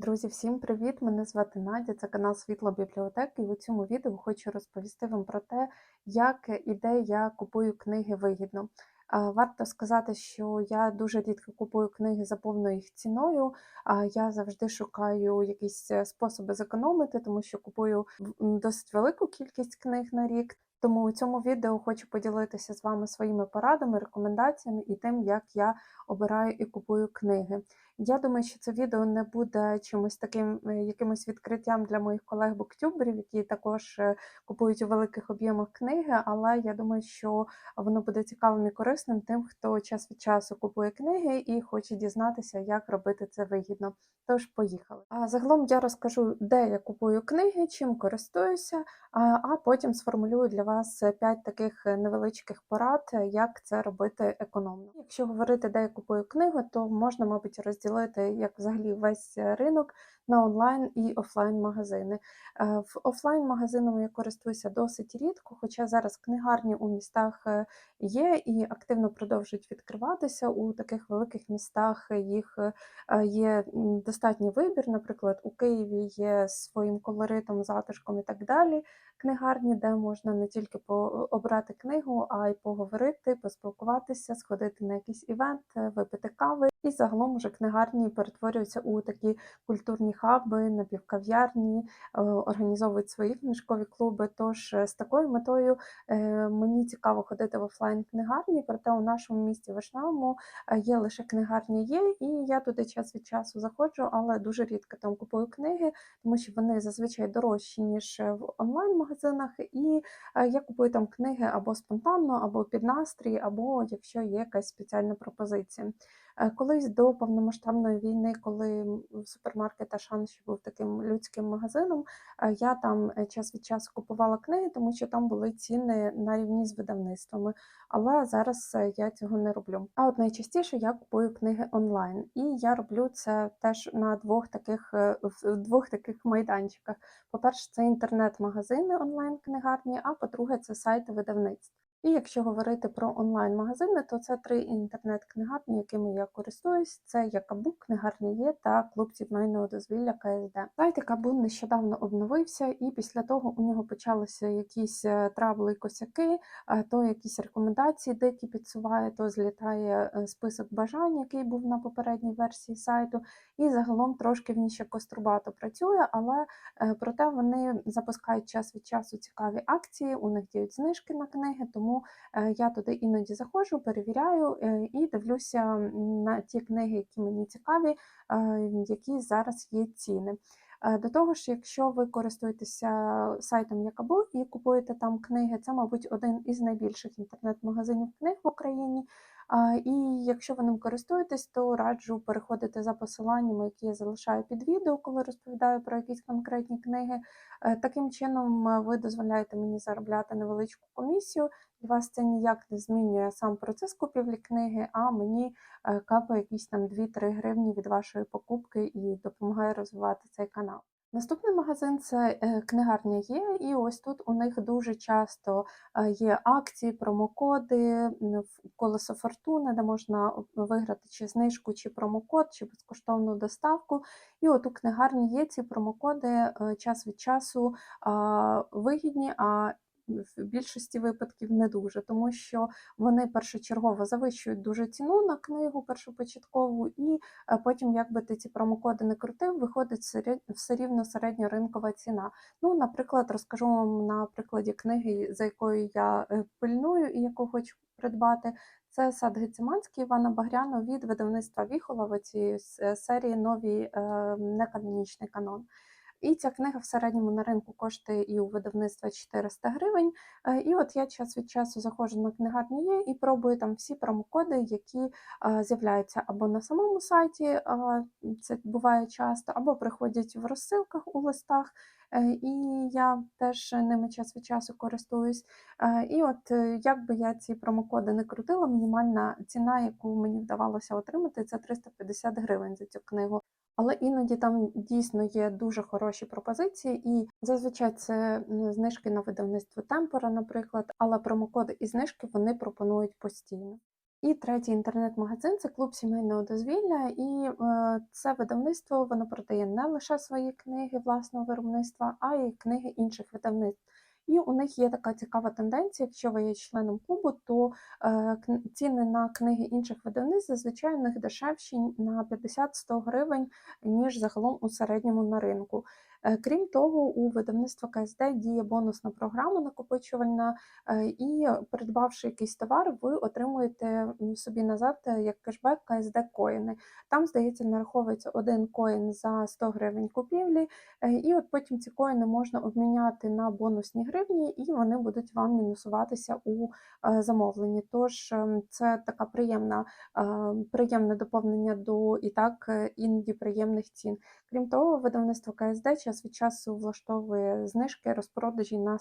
Друзі, всім привіт! Мене звати Надя, це канал Світло Бібліотеки, і у цьому відео хочу розповісти вам про те, як і де я купую книги вигідно. Варто сказати, що я дуже рідко купую книги за повною їх ціною. А я завжди шукаю якісь е, способи зекономити, тому що купую досить велику кількість книг на рік. Тому у цьому відео хочу поділитися з вами своїми порадами, рекомендаціями і тим, як я обираю і купую книги. Я думаю, що це відео не буде чимось таким е, якимось відкриттям для моїх колег-буктюберів, які також е, купують у великих об'ємах книги, але я думаю, що воно буде цікавим і корисним тим, хто час від часу купує книги і хоче дізнатися, як робити це вигідно. Тож поїхали. А загалом я розкажу, де я купую книги, чим користуюся, а потім сформулюю для вас 5 таких е, невеличких порад, е, як це робити економно. Якщо говорити, де я купую книгу, то можна, мабуть, розділити як взагалі весь е, ринок на онлайн і офлайн магазини. Е, В офлайн магазинами я користуюся досить рідко, хоча зараз книгарні у містах е, є і активно продовжують відкриватися. У таких великих містах їх е, є достатній вибір. Наприклад, у Києві є своїм колоритом, затишком і так далі. Книгарні, де можна не тільки обрати книгу, а й поговорити, поспілкуватися, сходити на якийсь івент, випити кави. І загалом уже книгарні перетворюються у такі культурні хаби, напівкав'ярні, е, організовують свої книжкові клуби. Тож е, з такою метою е, мені цікаво ходити в офлайн книгарні, проте у нашому місті Вишневому є лише книгарні є, і я туди час від часу заходжу, але дуже рідко там купую книги, тому що вони зазвичай дорожчі, ніж в онлайн-магазинах. І я купую там книги або спонтанно, або під настрій, або якщо є якась спеціальна пропозиція. Колись до повномасштабної війни, коли супермаркет Ашан ще був таким людським магазином, е, я там е, час від часу купувала книги, тому що там були ціни на рівні з видавництвами. Але зараз е, я цього не роблю. А от найчастіше я купую книги онлайн, і я роблю це теж на двох таких в двох таких майданчиках. По-перше, це інтернет-магазини онлайн-книгарні, а по-друге, це сайти видавництв. І якщо говорити про онлайн-магазини, то це три інтернет-книгарні, якими я користуюсь. Це Якабу, книгарня є та клуб сімейного дозвілля КСД. Сайт Якабу нещодавно обновився, і після того у нього почалися якісь е, трабли і косяки, е, то якісь рекомендації дикі підсуває, то злітає е, список бажань, який був на попередній версії сайту. І загалом трошки він ще кострубато працює, але проте вони запускають час від часу цікаві акції, у них діють знижки на книги, тому е, я туди іноді заходжу, перевіряю е, і дивлюся на ті книги, які мені цікаві, е, які зараз є ціни. До того ж, якщо ви користуєтеся сайтом Якабу і купуєте там книги, це, мабуть, один із найбільших інтернет-магазинів книг в Україні. І якщо ви ним користуєтесь, то раджу переходити за посиланнями, які я залишаю під відео, коли розповідаю про якісь конкретні книги. Е, Таким чином, е, ви дозволяєте мені заробляти невеличку комісію. Для вас це ніяк не змінює сам процес купівлі книги, а мені е, капає якісь там 2-3 гривні від вашої покупки і допомагає розвивати цей канал. Наступний магазин це е, книгарня є, і ось тут у них дуже часто е, є акції, промокоди, колесо фортуни, де можна виграти чи знижку, чи промокод, чи безкоштовну доставку. І от у книгарні є ці промокоди е, час від часу вигідні, а в більшості випадків не дуже, тому що вони першочергово завищують дуже ціну на книгу першопочаткову, і е, потім, як би ти ці промокоди не крутив, виходить все рівно середньоринкова ціна. Ну, наприклад, розкажу вам на прикладі книги, за якою я е, пильную і яку хочу придбати. Це сад Гециманський Івана Багряна від видавництва Віхола в цій серії нові е, неканонічний канон. І ця книга в середньому на ринку коштує і у видавництва 400 гривень. Е, І от я час від часу заходжу на книгарню і пробую там всі промокоди, які е, з'являються або на самому сайті, е, це буває часто, або приходять в розсилках у листах. Е, І я теж ними час від часу користуюсь. Е, І от е, як би я ці промокоди не крутила, мінімальна ціна, яку мені вдавалося отримати, це 350 гривень за цю книгу. Але іноді там дійсно є дуже хороші пропозиції, і зазвичай це знижки на видавництво Темпора, наприклад, але промокоди і знижки вони пропонують постійно. І третій інтернет-магазин це клуб сімейного дозвілля, і е, це видавництво воно продає не лише свої книги власного виробництва, а й книги інших видавництв. І у них є така цікава тенденція. Якщо ви є членом клубу, то е, ціни на книги інших видавництв зазвичай у них дешевші на 50-100 гривень, ніж загалом у середньому на ринку. Е, Крім того, у видавництва КСД діє бонусна програма накопичувальна, е, і придбавши якийсь товар, ви отримуєте собі назад е, як кешбек КСД коїни. Там, здається, нараховується один коін за 100 гривень купівлі, і от потім ці коїни можна обміняти на бонусні гривні, і вони будуть вам мінусуватися у замовленні. Тож ем, це така приємна, приємне доповнення до і так іноді приємних цін. Крім того, видавництво КСД час від часу влаштовує знижки, розпродажі на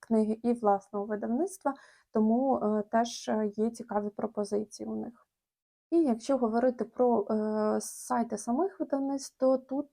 книги і власного видавництва, тому е, теж е, є цікаві пропозиції у них. І якщо говорити про е, сайти самих видавництв, то тут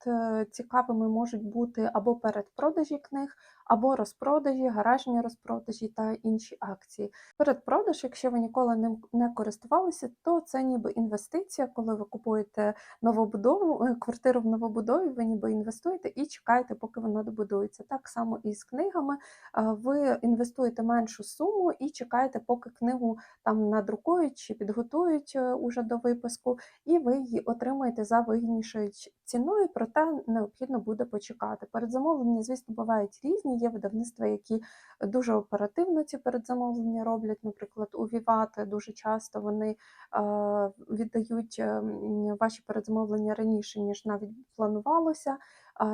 цікавими можуть бути або передпродажі книг, або розпродажі, гаражні розпродажі та інші акції. Передпродаж, якщо ви ніколи ним не користувалися, то це ніби інвестиція, коли ви купуєте новобудову, е, квартиру в новобудові, ви ніби інвестуєте і чекаєте, поки вона добудується. Так само і з книгами. Ви інвестуєте меншу суму і чекаєте, поки книгу там надрукують чи підготують е, уже до випуску, і ви її отримаєте за вигіднішою ціною, проте необхідно буде почекати. Передзамовлення, звісно, бувають різні. Є видавництва, які дуже оперативно ці передзамовлення роблять. Наприклад, у Віват дуже часто вони е, віддають е, ваші передзамовлення раніше, ніж навіть планувалося.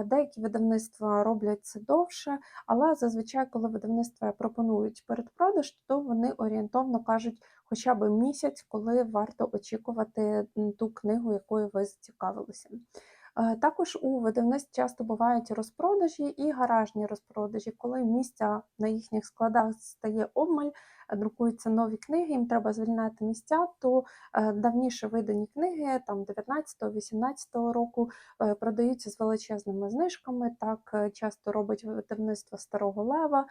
Деякі видавництва роблять це довше, але зазвичай, коли видавництва пропонують передпродаж, то вони орієнтовно кажуть хоча б місяць, коли варто очікувати ту книгу, якою ви зацікавилися. Е, Також у видавництв часто бувають розпродажі і гаражні розпродажі, коли місця на їхніх складах стає обмаль, друкуються нові книги, їм треба звільняти місця, то е, давніше видані книги, там 19-18 року, е, продаються з величезними знижками. Так е, часто робить видавництво Старого Лева,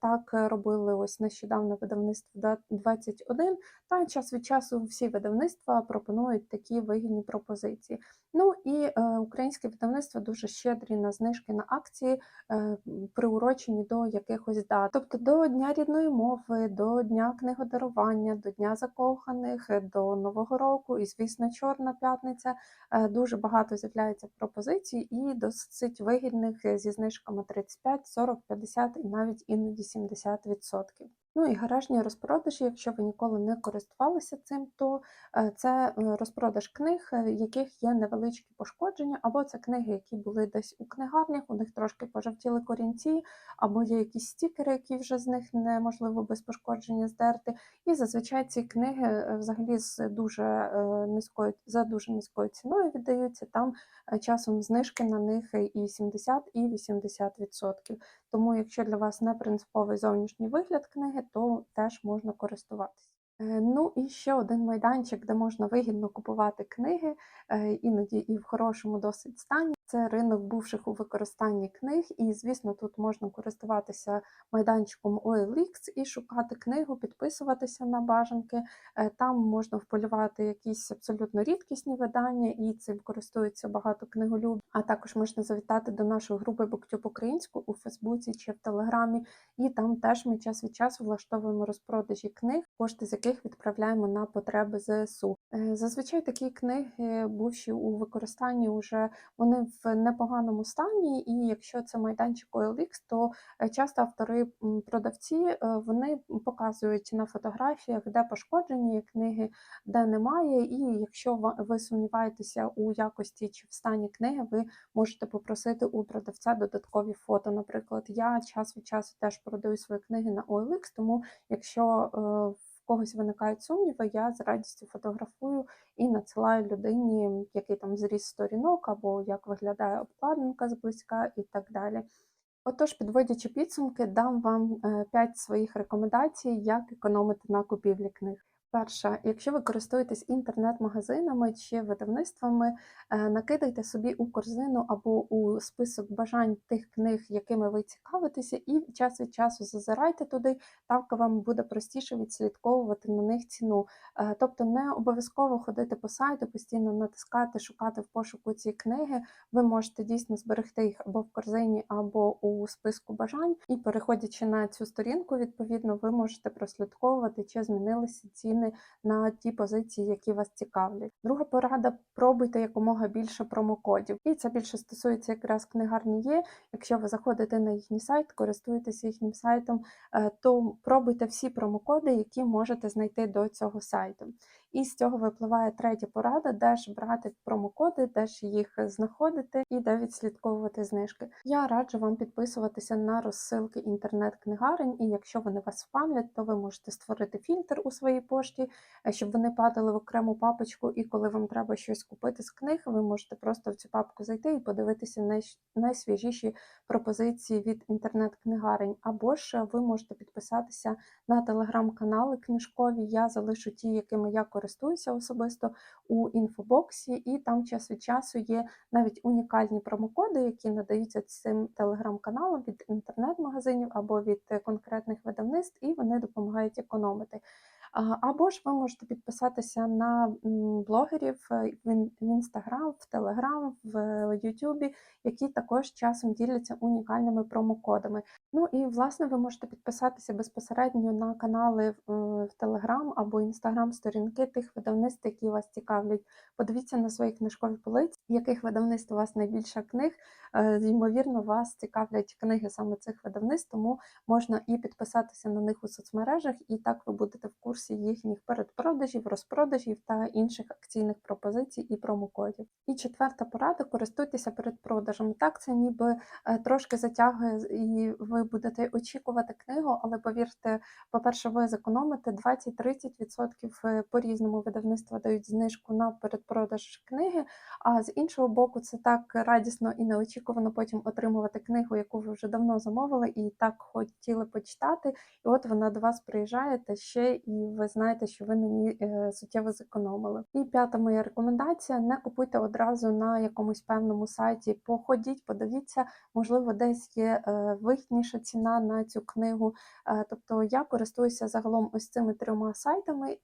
так робили ось нещодавно видавництво 21, та час від часу всі видавництва пропонують такі вигідні пропозиції. Ну і е, українські видавництва дуже щедрі на знижки на акції, приурочені до якихось дат. Тобто до Дня рідної мови, до Дня книгодарування, до Дня закоханих, е, до Нового року і, звісно, Чорна п'ятниця. Е, Дуже багато з'являється пропозицій і досить вигідних е, зі знижками 35, 40, 50 і навіть іноді 70%. Ну і гаражні розпродажі, якщо ви ніколи не користувалися цим, то е, це е, розпродаж книг, е, яких є невеличкі пошкодження, або це книги, які були десь у книгарнях, у них трошки пожовтіли корінці, або є якісь стікери, які вже з них неможливо без пошкодження здерти. І зазвичай ці книги взагалі з дуже низькою за дуже низькою ціною віддаються. Там часом знижки на них і 70, і 80%. Тому, якщо для вас не принциповий зовнішній вигляд книги, то теж можна користуватися. Е, Ну і ще один майданчик, де можна вигідно купувати книги, е, іноді і в хорошому досить стані. Це ринок бувших у використанні книг, і звісно, тут можна користуватися майданчиком OLX і шукати книгу, підписуватися на бажанки. Е, Там можна вполювати якісь абсолютно рідкісні видання, і цим користуються багато книголюбів. А також можна завітати до нашої групи BookTube українську у Фейсбуці чи в Телеграмі. І там теж ми час від часу влаштовуємо розпродажі книг, кошти з яких відправляємо на потреби ЗСУ. Е, Зазвичай такі книги, бувші у використанні, вже вони в непоганому стані, і якщо це майданчик OLX, то е, часто автори продавці е, вони показують на фотографіях, де пошкоджені книги, де немає. І якщо ви сумніваєтеся у якості чи в стані книги, ви можете попросити у продавця додаткові фото. Наприклад, я час від часу теж продаю свої книги на OLX, тому якщо е, когось виникають сумніви, я з радістю фотографую і надсилаю людині, який там зріс сторінок, або як виглядає обкладинка зблизька і так далі. Отож, підводячи підсумки, дам вам 5 своїх рекомендацій, як економити на купівлі книг. Перше, якщо ви користуєтесь інтернет-магазинами чи видавництвами, е, накидайте собі у корзину або у список бажань тих книг, якими ви цікавитеся, і час від часу зазирайте туди, так вам буде простіше відслідковувати на них ціну. Е, Тобто не обов'язково ходити по сайту, постійно натискати, шукати в пошуку ці книги. Ви можете дійсно зберегти їх або в корзині, або у списку бажань. І переходячи на цю сторінку, відповідно, ви можете прослідковувати, чи змінилися ціни на ті позиції, які вас цікавлять. Друга порада: пробуйте якомога більше промокодів. І це більше стосується якраз книгарні є. Якщо ви заходите на їхній сайт, користуєтеся їхнім сайтом, е, то пробуйте всі промокоди, які можете знайти до цього сайту. І з цього випливає третя порада, де ж брати промокоди, де ж їх знаходити і де відслідковувати знижки. Я раджу вам підписуватися на розсилки інтернет-книгарень, і якщо вони вас спамлять, то ви можете створити фільтр у своїй пошті, е, щоб вони падали в окрему папочку, і коли вам треба щось купити з книг, ви можете просто в цю папку зайти і подивитися найсвіжіші пропозиції від інтернет-книгарень. Або ж ви можете підписатися на телеграм-канали книжкові. Я залишу ті, якими я користуюся особисто у інфобоксі, і там час від часу є навіть унікальні промокоди, які надаються цим телеграм-каналам від інтернет-магазинів або від е, конкретних видавництв, і вони допомагають економити. Або ж ви можете підписатися на блогерів е, в інстаграм, в телеграм, в Ютубі, які також часом діляться унікальними промокодами. Ну і власне ви можете підписатися безпосередньо на канали в Телеграм або Інстаграм сторінки тих видавництв, які вас цікавлять. Подивіться на свої книжкові полиці, яких видавництв у вас найбільше книг. Е, Ймовірно, вас цікавлять книги саме цих видавництв, тому можна і підписатися на них у соцмережах, і так ви будете в курсі їхніх передпродажів, розпродажів та інших акційних пропозицій і промокодів. І четверта порада: користуйтеся передпродажем. Так, це ніби е, трошки затягує, і ви будете очікувати книгу, але повірте, по-перше, ви зекономите 20-30% е, по-різному видавництва дають знижку на передпродаж книги. А з іншого боку, це так радісно і неочікувано потім отримувати книгу, яку ви вже давно замовили, і так хотіли почитати. І от вона до вас приїжджає, та ще і ви знаєте, що ви на ній е, суттєво зекономили. І п'ята моя рекомендація: не купуйте одразу на якомусь певному сайті. Походіть, подивіться, можливо, десь є е, вигідніша ціна на цю книгу. Е, Тобто я користуюся загалом ось цими трьома сайтами,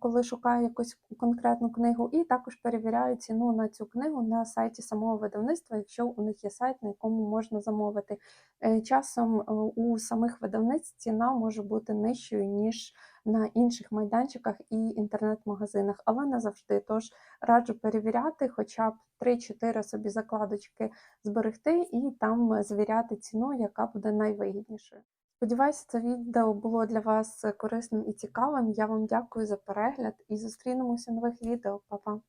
коли шукаю якусь конкретну книгу, і також перевіряю ціну на цю книгу на сайті самого видавництва, якщо у них є сайт, на якому можна замовити. Часом у самих видавництв ціна може бути нижчою, ніж на інших майданчиках і інтернет-магазинах, але не завжди. Тож раджу перевіряти, хоча б 3-4 собі закладочки зберегти і там звіряти ціну, яка буде найвигіднішою. Сподіваюся, це відео було для вас корисним і цікавим. Я вам дякую за перегляд і зустрінемося в нових відео. Па-па!